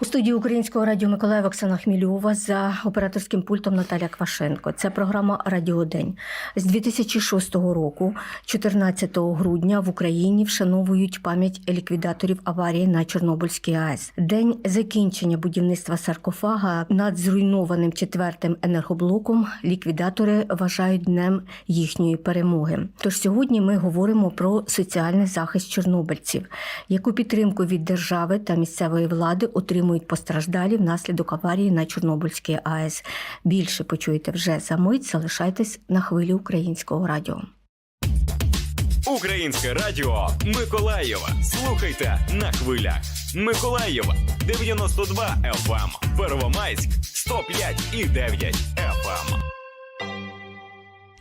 У студії Українського радіо Миколаїв Оксана Хмільова за операторським пультом Наталя Квашенко. Це програма Радіодень. З 2006 року, 14 грудня, в Україні вшановують пам'ять ліквідаторів аварії на Чорнобильській АЕС. День закінчення будівництва саркофага над зруйнованим четвертим енергоблоком ліквідатори вважають днем їхньої перемоги. Тож сьогодні ми говоримо про соціальний захист чорнобильців, яку підтримку від держави та місцевої влади отримують постраждалі внаслідок аварії на Чорнобильській АЕС. Більше почуєте вже за мить. Залишайтесь на хвилі українського радіо. Українське радіо Миколаєва. Слухайте на хвилях. Миколаєва 92 FM, Первомайськ 105 і 9 FM.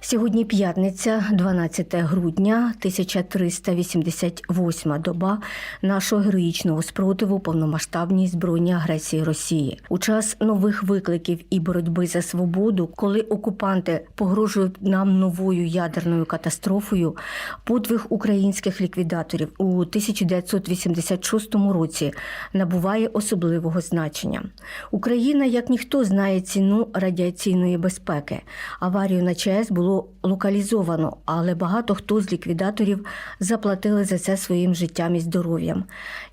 Сьогодні п'ятниця, 12 грудня, 1388 доба нашого героїчного спротиву повномасштабній збройній агресії Росії. У час нових викликів і боротьби за свободу, коли окупанти погрожують нам новою ядерною катастрофою, подвиг українських ліквідаторів у 1986 році набуває особливого значення. Україна, як ніхто, знає ціну радіаційної безпеки. Аварію на ЧАЕС було локалізовано, але багато хто з ліквідаторів заплатили за це своїм життям і здоров'ям.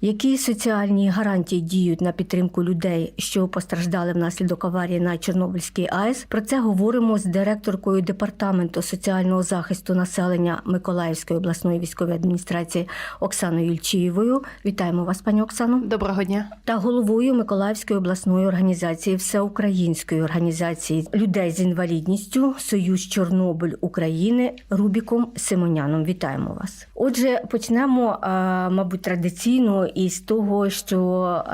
Які соціальні гарантії діють на підтримку людей, що постраждали внаслідок аварії на Чорнобильській АЕС? Про це говоримо з директоркою департаменту соціального захисту населення Миколаївської обласної військової адміністрації Оксаною Юльчієвою. Вітаємо вас, пані Оксано Доброго дня. та головою Миколаївської обласної організації Всеукраїнської організації людей з інвалідністю Союз Чорнобиль України Рубіком Симоняном. Вітаємо вас. Отже, почнемо, мабуть, традиційно із того, що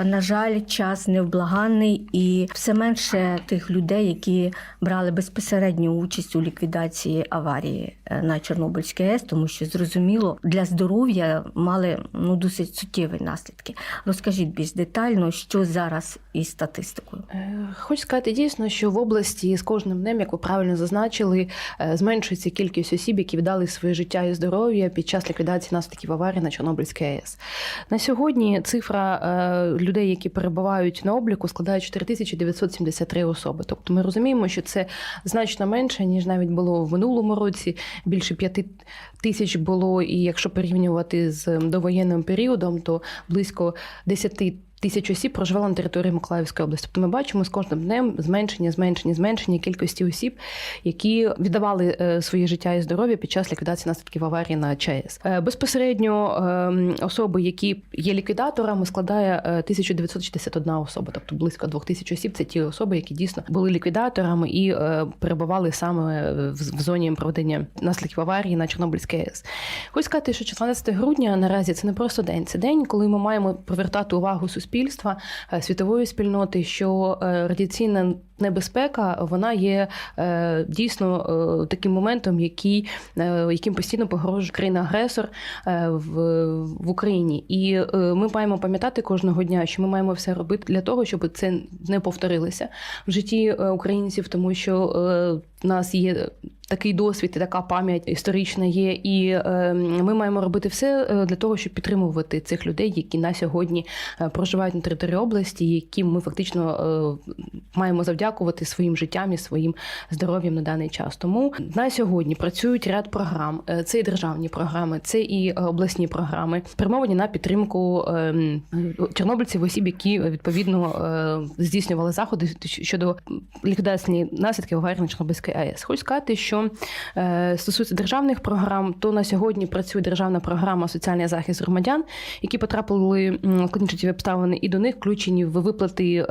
на жаль, час невблаганний і все менше тих людей, які брали безпосередню участь у ліквідації аварії е, на Чорнобильській АЕС, тому що зрозуміло для здоров'я мали ну досить суттєві наслідки. Розкажіть більш детально, що зараз із статистикою. Е, Хочу сказати дійсно, що в області з кожним днем, як ви правильно зазначили, е, зменшується кількість осіб, які вдали своє життя і здоров'я під час ліквідації наслідків аварії на Чорнобильській АЕС. На сьогодні цифра е, людей, які перебувають на обліку, складає 4973 особи. Тобто ми розуміємо, що це значно менше ніж навіть було в минулому році. Більше 5 тисяч було, і якщо порівнювати з довоєнним періодом, то близько 10 тисяч осіб проживало на території Миколаївської області. Тобто ми бачимо з кожним днем зменшення, зменшення, зменшення кількості осіб, які віддавали е, своє життя і здоров'я під час ліквідації наслідків аварії на ЧАЕС. Е, Безпосередньо е, особи, які є ліквідаторами, складає е, 1961 особа, тобто близько 2000 осіб. Це ті особи, які дійсно були ліквідаторами і е, перебували саме в, в зоні проведення наслідків аварії на Чорнобильській АЕС. Хочу сказати, що 14 грудня наразі це не просто день, це день, коли ми маємо привертати увагу суспільства, е, світової спільноти, що е, радіаційна небезпека вона є е, дійсно е, таким моментом, який, е, яким постійно погрожує країна-агресор в, в Україні. І ми маємо пам'ятати кожного дня, що ми маємо все робити для того, щоб це не повторилося в житті українців, тому що в нас є такий досвід і така пам'ять історична є, і е, ми маємо робити все для того, щоб підтримувати цих людей, які на сьогодні проживають на території області, яким ми фактично е, маємо завдякувати своїм життям і своїм здоров'ям на даний час. Тому на сьогодні працюють ряд програм. Е, Це і державні програми, це і е, обласні програми, спрямовані на підтримку е, чорнобильців, осіб, які е, відповідно здійснювали заходи щодо ліквідації наслідків аварії на Чорнобильській АЕС. Хочу сказати, що стосується державних програм, то на сьогодні працює державна програма соціальний захист громадян, які потрапили в складні обставини, і до них включені в виплати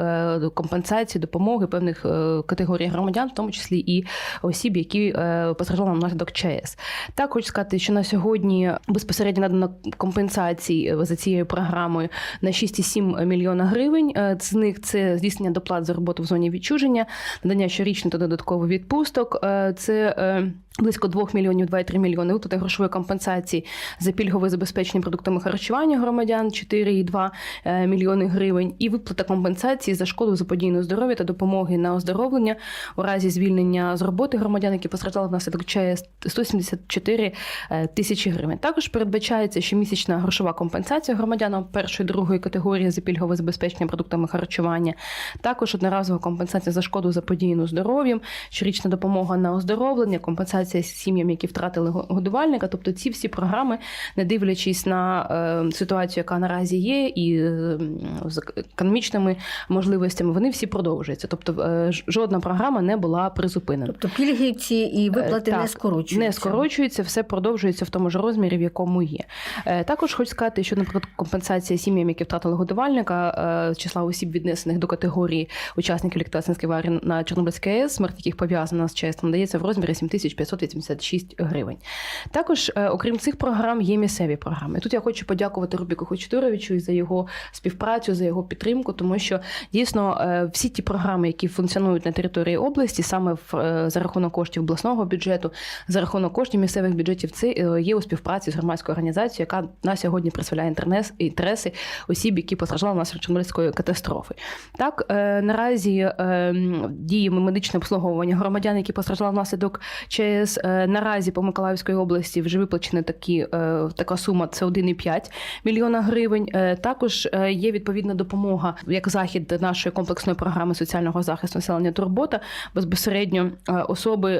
компенсації, допомоги певних е, категорій громадян, в тому числі і осіб, які е, постраждали внаслідок ЧАЕС. Так хочу сказати, що на сьогодні безпосередньо надано компенсації е, за цією програмою на 6,7 мільйона гривень. З них це здійснення доплат за роботу в зоні відчуження, надання щорічно та додаткових відпусток. Це Близько 2 мільйонів 2,3 мільйони виплати грошової компенсації за пільгове забезпечення продуктами харчування громадян 4,2 е, мільйони гривень, і виплата компенсації за шкоду заподіяну здоров'я та допомоги на оздоровлення у разі звільнення з роботи громадян, які постраждали внаслідок ЧАЕС 174 е, тисячі гривень. Також передбачається щомісячна грошова компенсація громадянам першої другої категорії за пільгове забезпечення продуктами харчування. Також одноразова компенсація за шкоду заподіяну здоров'ям, щорічна допомога на оздоровлення, компенсація сім'ям, які втратили годувальника. Тобто ці всі програми, не дивлячись на е, ситуацію, яка наразі є, і е, з економічними можливостями, вони всі продовжуються. Тобто е, жодна програма не була призупинена. Тобто пільги ці і виплати Е, не скорочуються. Не скорочується, все продовжується в тому ж розмірі, в якому є. Е, Також хочу сказати, що, наприклад, компенсація сім'ям, які втратили годувальника, е, числа осіб, віднесених до категорії учасників ліквідаційної аварії на Чорнобильській АЕС, смерть яких пов'язана з ЧАЕС, надається в розмірі 7586 гривень. Також, е, окрім цих програм, є місцеві програми. Тут я хочу подякувати Рубіку Хочтуровичу за його співпрацю, за його підтримку, тому що дійсно е, всі ті програми, які функціонують на території області, саме в, е, за рахунок коштів обласного бюджету, за рахунок коштів місцевих бюджетів, це є у співпраці з громадською організацією, яка на сьогодні представляє інтереси осіб, які постраждали внаслідок Чорнобильської катастрофи. Так наразі е, діємо медичне обслуговування громадян, які постраждали внаслідок ЧС. Е, Наразі по Миколаївській області вже виплачена такі е, така сума. Це 1,5 мільйона гривень. Е, Також є відповідна допомога як захід нашої комплексної програми соціального захисту населення турбота безпосередньо особи,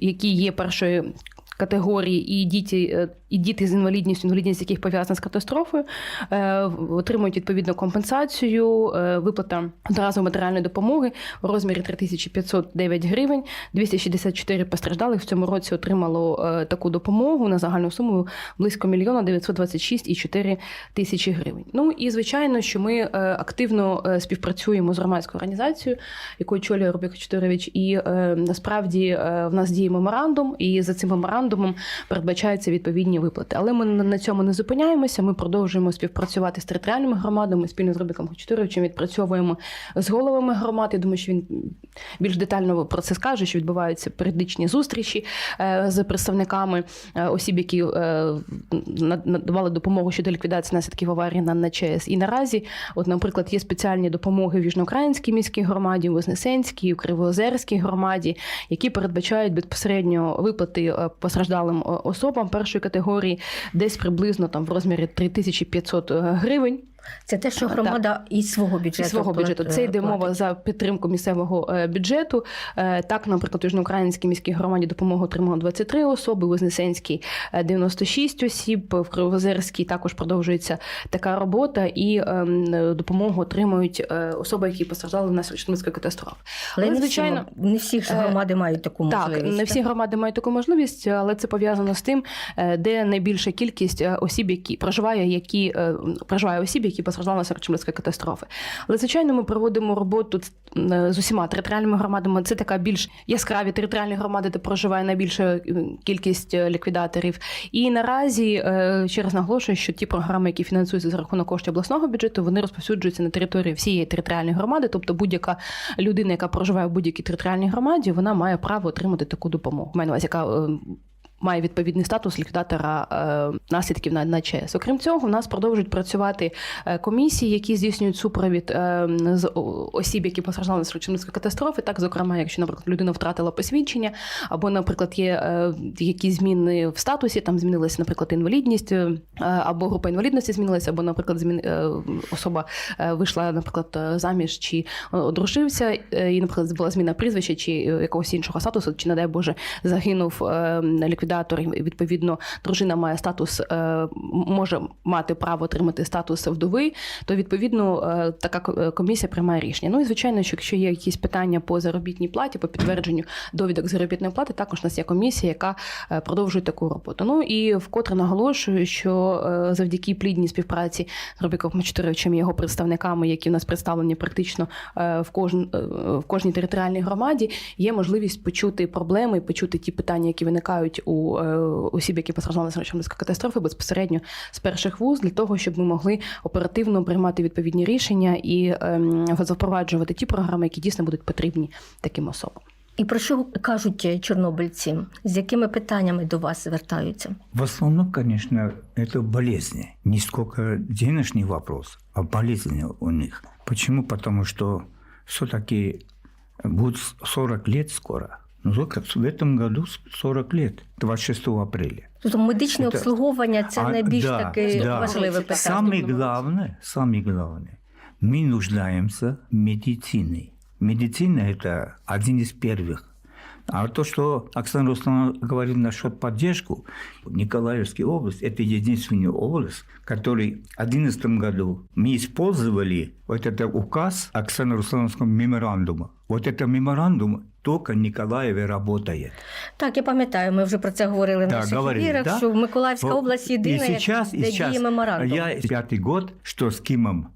які є першої. Категорії і діти, е, і діти з інвалідністю, інвалідність яких пов'язана з катастрофою, е, отримують відповідну компенсацію, е, виплата одноразової матеріальної допомоги у розмірі 3509 гривень. 264 постраждалих в цьому році отримало таку допомогу на загальну суму близько мільйона 926,4 тисячі гривень. Ну і звичайно, що ми активно співпрацюємо з громадською організацією, яку очолює Рубік Чотирович, і насправді в нас діє меморандум, і за цим меморандумом передбачаються відповідні виплати. Але ми на- цьому не зупиняємося. Ми продовжуємо співпрацювати з територіальними громадами спільно з Рубіком Чотировичем. Відпрацьовуємо з головами громад. Я думаю, що він більш детально про це скаже, що відбуваються періодичні зустрічі е, з представниками е, осіб, які е, надавали допомогу щодо ліквідації наслідків аварії на, ЧАЕС. І наразі, от, наприклад, є спеціальні допомоги в Южноукраїнській міській громаді, в Вознесенській, у Кривоозерській громаді, які передбачають безпосередньо виплати е, постраждалим е, особам першої категорії, десь приблизно там в розмірі 3500 гривень. Це те, що громада із свого бюджету. Зі свого бюджету. Це йде мова за підтримку місцевого е, бюджету. Е, Так, наприклад, у Южноукраїнській міській громаді допомогу отримало 23 особи, у Вознесенській е, 96 осіб, в Кривозерській також продовжується така робота, і ем, допомогу отримують е, особи, які постраждали внаслідок Чорнобильської катастрофи. Але Але, звичайно, не всі е, громади мають таку так, не всі громади мають таку можливість, але це пов'язано з тим, е, де найбільша кількість е, осіб, які проживає, які е, проживає осіб, які постраждали на Чорнобильської катастрофи. Але звичайно, ми проводимо роботу е, з усіма територіальними громадами. Це така більш яскраві територіальні громади, де проживає найбільша е, кількість е, ліквідаторів. І наразі ще раз наголошую, що ті програми, які фінансуються за рахунок коштів обласного бюджету, вони розповсюджуються на території всієї територіальної громади. Тобто будь-яка людина, яка проживає в будь-якій територіальній громаді, вона має право отримати таку допомогу. Маю на увазі, яка має відповідний статус ліквідатора е, наслідків на, ЧС. Окрім цього, в нас продовжують працювати е, комісії, які здійснюють супровід е, з осіб, які постраждали Чорнобильської катастрофи. Так, зокрема, якщо, наприклад, людина втратила посвідчення, або, наприклад, є якісь зміни в статусі, там змінилася, наприклад, інвалідність, або група інвалідності змінилася, або, наприклад, змін, особа вийшла, наприклад, заміж чи одружився, і, наприклад, була зміна прізвища чи якогось іншого статусу, чи, не дай Боже, загинув е, ліквідатор. І, Відповідно, дружина має статус, е, може мати право отримати статус вдови, то відповідно е, така е, комісія приймає рішення. Ну і звичайно, що якщо є якісь питання по заробітній платі, по підтвердженню довідок заробітної плати, також у нас є комісія, яка продовжує таку роботу. Ну і вкотре наголошую, що завдяки плідній співпраці з Рубіком Мочетировичем і його представниками, які у нас представлені практично в кожн, е, в кожній територіальній громаді, є можливість почути проблеми, почути ті питання, які виникають у е, осіб, які постраждали з Чорнобильської катастрофи, безпосередньо з перших вуз, для того, щоб ми могли оперативно приймати відповідні рішення і ем, запроваджувати ті програми, які дійсно будуть потрібні таким особам. І про що кажуть е, чорнобильці? З якими питаннями до вас звертаються? В основном, конечно, это болезни. Не сколько денежный вопрос, а болезни у них. Почему? Потому что все-таки будет 40 лет скоро Ну, только в этом году 40 лет, 26 апреля. Тобто медичне Це- обслуговування це А, найбільш да, таке да. важливе питання. Самое главное, самое главное, мы нуждаемся в медицине. Медицина – это один из первых. А то, что Оксана Руслановна говорит насчет поддержку, Николаевская область – это единственная область, который в 2011 году мы использовали вот это указ Оксаны Руслановского меморандума. Вот это меморандум только в Николаеве работает. Так, я пам'ятаю, ми вже про це говорили в Да, наших говорили, ефірах, да? що Миколаївська Вот область єдина, и сейчас, де и сейчас, діє меморандум. Я пятый год, что с Кимом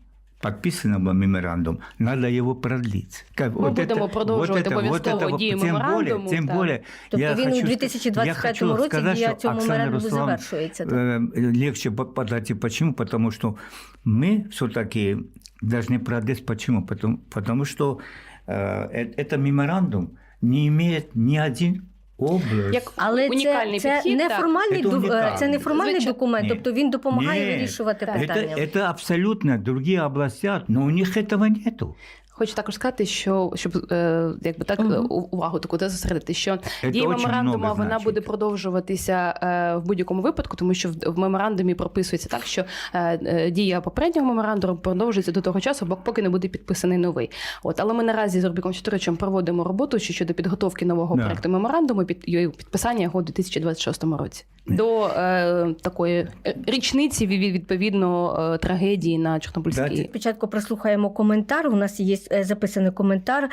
подписан был меморандум, надо его продлить. Как- Мы будем продолжать обовязково дію тем более, меморандуму, тем так. более, Тобто я він у хочу, 2025 я хочу році сказать, дія что цього Оксана меморандуму Руслан, завершується. так? э, легче по- подойти. Почему? Потому что мы все-таки должны продлить. Почему? Потому, потому что э, э, это меморандум не имеет ни один область. Як Але унікальний це, це підхід, так. неформальний, Це ду- унікальний. це неформальний Звичайно. документ, Ні. тобто він допомагає Нет, вирішувати это, питання. это абсолютно другие области, но у них этого нету. Хочу також сказати, що щоб е, якби так е, увагу таку де зосередити, що Це дія меморандуму вона значить. буде продовжуватися е, в будь-якому випадку, тому що в, в меморандумі прописується так, що е, е, дія попереднього меморандуму продовжується до того часу, бо поки не буде підписаний новий. От але ми наразі з Рубіком Чотиричем проводимо роботу щодо підготовки нового Да. проекту меморандуму під його підписання його у 2026 році. До е, такої е, річниці ві- відповідно е, трагедії на Чорнобильській. Спочатку прослухаємо коментар. У нас є е, записаний коментар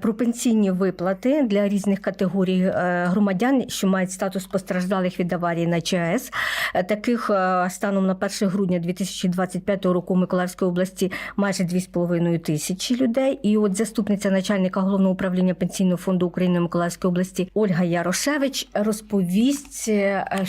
про пенсійні виплати для різних категорій громадян, що мають статус постраждалих від аварії на ЧАЕС. Таких станом на 1 грудня 2025 року в Миколаївській області майже 2,5 тисячі людей. І от заступниця начальника головного управління пенсійного фонду України Миколаївської області Ольга Ярошевич розповість,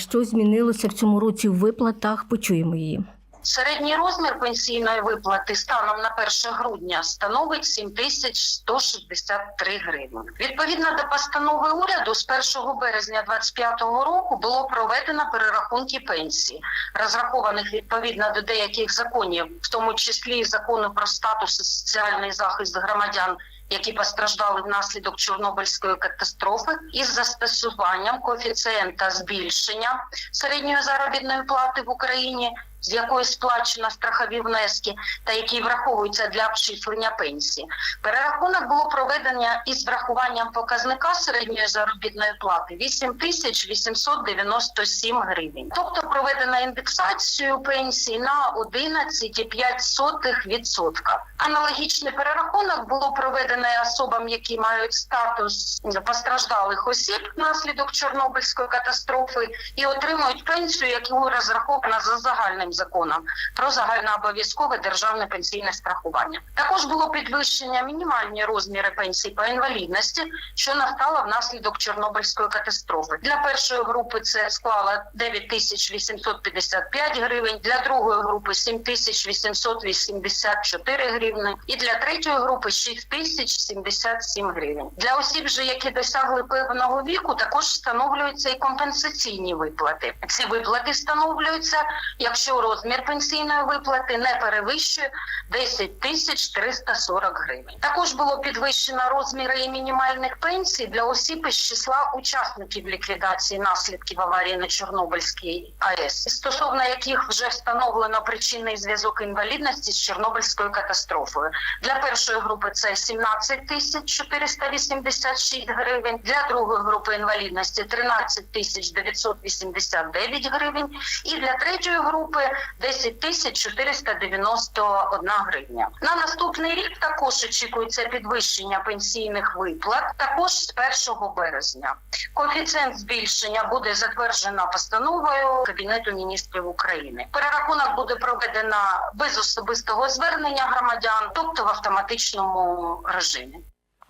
що змінилося в цьому році в виплатах. Почуємо її. Середній розмір пенсійної виплати станом на 1 грудня становить 7163 гривні. Відповідно до постанови уряду, з 1 березня 2025 року було проведено перерахунки пенсій, розрахованих відповідно до деяких законів, в тому числі закону про статус і соціальний захист громадян. Які постраждали внаслідок Чорнобильської катастрофи, із застосуванням коефіцієнта збільшення середньої заробітної плати в Україні з якої сплачено страхові внески та які враховуються для обчислення пенсії. Перерахунок було проведено із врахуванням показника середньої заробітної плати 8 тисяч 897 гривень. Тобто проведено індексацію пенсії на 11,5%. Аналогічний перерахунок було проведено особам, які мають статус постраждалих осіб внаслідок Чорнобильської катастрофи і отримують пенсію, яку розрахована за загальним законом про загальнообов'язкове державне пенсійне страхування. Також було підвищення мінімальні розміри пенсій по інвалідності, що настала внаслідок Чорнобильської катастрофи. Для першої групи це склало 9855 гривень, для другої групи 7884 гривні і для третьої групи 6077 гривень. Для осіб, же, які досягли певного віку, також встановлюються і компенсаційні виплати. Ці виплати встановлюються, якщо розмір пенсійної виплати не перевищує 10 тисяч 340 гривень. Також було підвищено розміри і мінімальних пенсій для осіб із числа учасників ліквідації наслідків аварії на Чорнобильській АЕС, стосовно яких вже встановлено причинний зв'язок інвалідності з Чорнобильською катастрофою. Для першої групи це 17 тисяч 486 гривень, для другої групи інвалідності 13 тисяч 989 гривень і для третьої групи 10 тисяч 491 гривня. На наступний рік також очікується підвищення пенсійних виплат, також з 1 березня. Коефіцієнт збільшення буде затверджено постановою Кабінету міністрів України. Перерахунок буде проведено без особистого звернення громадян, тобто в автоматичному режимі.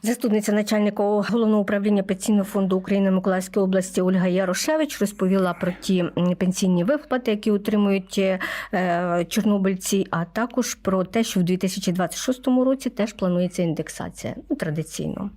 Заступниця начальника головного управління пенсійного фонду України Миколаївської області Ольга Ярошевич розповіла про ті пенсійні виплати, які отримують е, чорнобильці, а також про те, що в 2026 році теж планується індексація ну, традиційно.